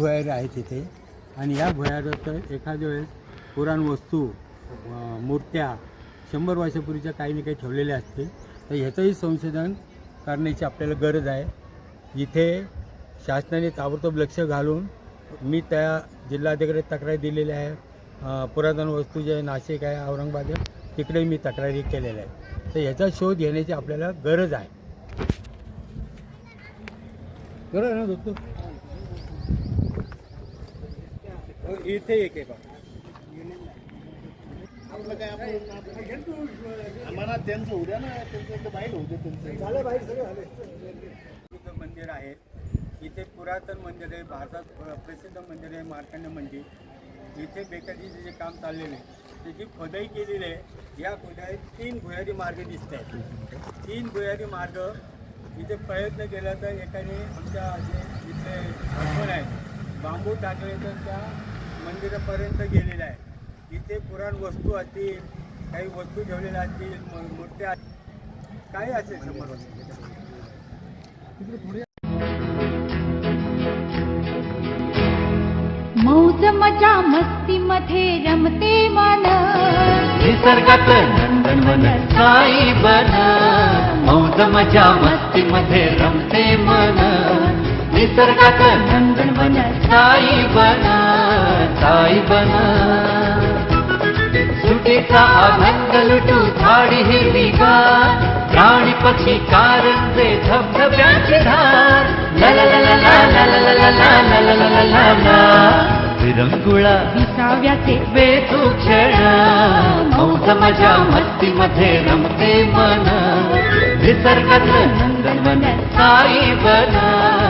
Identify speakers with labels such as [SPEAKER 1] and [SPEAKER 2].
[SPEAKER 1] भुयारी आहेत तिथे. आणि या भुयारात एखाद्या वेळेस पुराण वस्तू मूर्त्या शंभर वर्षापूर्वीच्या काही ना काही ठेवलेल्या असतील. तर ह्याचंही संशोधन करण्याची आपल्याला गरज आहे. इथे शासनाने ताबडतोब लक्ष घालून मी त्या जिल्हाधिकारी तक्रारी दिलेल्या आहे. पुरातन वस्तू जे नाशिक आहे औरंगाबाद आहे तिकडे मी तक्रारी केलेल्या आहे तर ह्याचा शोध घेण्याची आपल्याला गरज आहे. बरोबर ना दोस्तो इथे एक आहे
[SPEAKER 2] आम्हाला त्यांचं उद्या ना त्यांचं बाहेर त्यांचं.
[SPEAKER 1] इथं मंदिर आहे. इथे पुरातन मंदिर आहे भारतात प्र- प्रसिद्ध मंदिर आहे मार्कंड मंदिर. इथे बेकारीचे जे काम चाललेलं आहे त्याची खोदाई केलेली आहे या खोदाईत तीन भुयारी मार्ग दिसत आहेत. तीन भुयारी मार्ग इथे प्रयत्न केला तर एकाने आमच्या जे सरपण आहेत बांबू टाकले तर त्या मंदिरापर्यंत गेलेला आहे. इथे पुराण वस्तू असतील काही वस्तू ठेवलेल्या असतील मूर्त्या काही असेल वर्ष.
[SPEAKER 3] मौज मजा मस्ती मध्ये रमते मन.
[SPEAKER 4] निसर्गात नंदनवन साई बन. मौज मजा मस्ती मध्ये रमते मन. निसर्गात नंदन बना साई बना साई बना सुटेचा अभंग लुटू झाडी हिरवी गा प्राणी पक्षी कारंजे धबधब्याची धार विरंगुळा
[SPEAKER 3] विसाव्याचे
[SPEAKER 4] वेचू क्षण मौज मजा मस्तीमध्ये रमते मन निसर्गातलं नंदन बन साई बना